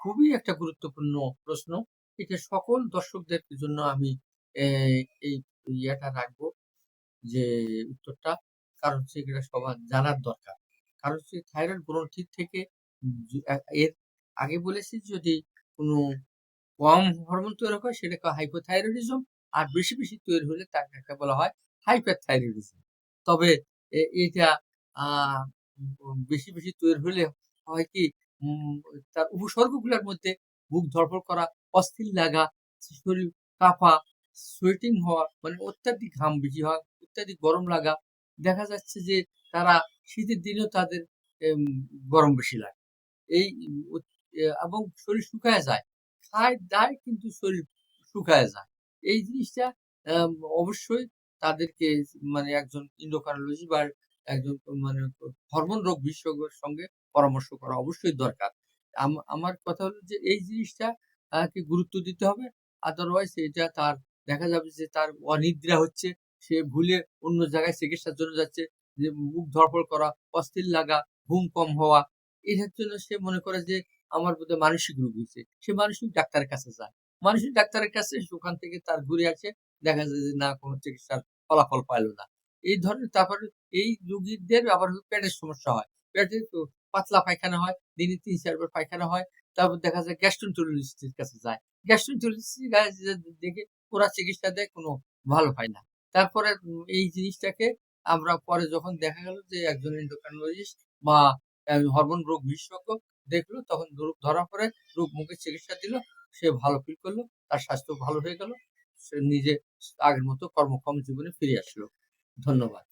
খুবই একটা গুরুত্বপূর্ণ প্রশ্ন। এটা সকল দর্শকদের জন্য আমি এই ইয়েটা রাখব যে উত্তরটা। কারণ হচ্ছে এগুলা সবার জানার দরকার। কারণ হচ্ছে থাইরয়েড গ্রন্থি থেকে এর আগে বলেছি যদি কোনো কম হরমোন তৈরি হয় সেটাকে হাইপোথাইরয়েডিজম আর বেশি, বেশি তৈরি হলে তাকে বলা হয় হাইপারথাইরয়েডিজম। তবে এটা বেশি, বেশি তৈরি হলে হয় কি তার উপসর্গগুলার মধ্যে বুক ধড়ফড় করা, অস্থির লাগা, শরীর কাঁপা, সোয়েটিং হওয়া মানে অত্যাধিক ঘাম বেশি হওয়া, অত্যাধিক গরম লাগা। দেখা যাচ্ছে যে তারা শীতের দিনেও তাদের গরম বেশি লাগে। এই এবং শরীর শুকায়া যায়। খায়, দায় কিন্তু শরীর শুকায় যায়। এই জিনিসটা অবশ্যই তাদেরকে মানে একজন endocrinologist বা একজন মানে হরমোন রোগ বিশেষজ্ঞের সঙ্গে পরামর্শ করা অবশ্যই দরকার। আমার কথা হলো যে এই জিনিসটা কে গুরুত্ব দিতে হবে। আদারওয়াইজ এটা তার দেখা যাবে যে তার অনিদ্রা হচ্ছে। সে ভুলে অন্য জায়গায় চিকিৎসার জন্য যাচ্ছে। যে বুক ধড়ফড় করা, অস্থির লাগা, ঘুম কম হওয়া। এটার জন্য সে মনে করে যে আমার বোধহয় মানসিক রোগ হয়েছে সে মানসিক ডাক্তারের কাছে যায়। মানসিক ডাক্তারের কাছে ওখান থেকে তার ঘুরে আসে। দেখা যায় যে না কোনো চিকিৎসার ফলাফল পাইল না। এই ধরনের তারপরে এই রুগীদের আবার পেটের সমস্যা হয়। পেটে তো পাতলা পায়খানা হয়। দিনে তিন চারবার পায়খানা হয়। তারপর দেখা যায় গ্যাস্ট্রোন্টেরোলজিস্ট এর কাছে যায়। গ্যাস্ট্রোন্টেরোলজিস্ট এর কাছে দেখে ওরা চিকিৎসা দেয় কোনো ভালো হয় না। তারপরে এই জিনিসটাকে আমরা পরে যখন দেখা গেল যে একজন endocrinologist বা হরমোন রোগ বিশেষজ্ঞ দেখল তখন রোগ ধরা পড়ে, রোগ মুখে চিকিৎসা দিল। সে ভালো ফিল করল তার স্বাস্থ্য ভালো হয়ে গেল। সে নিজে আগের মতো কর্মক্ষম জীবনে ফিরে আসলো। ধন্যবাদ।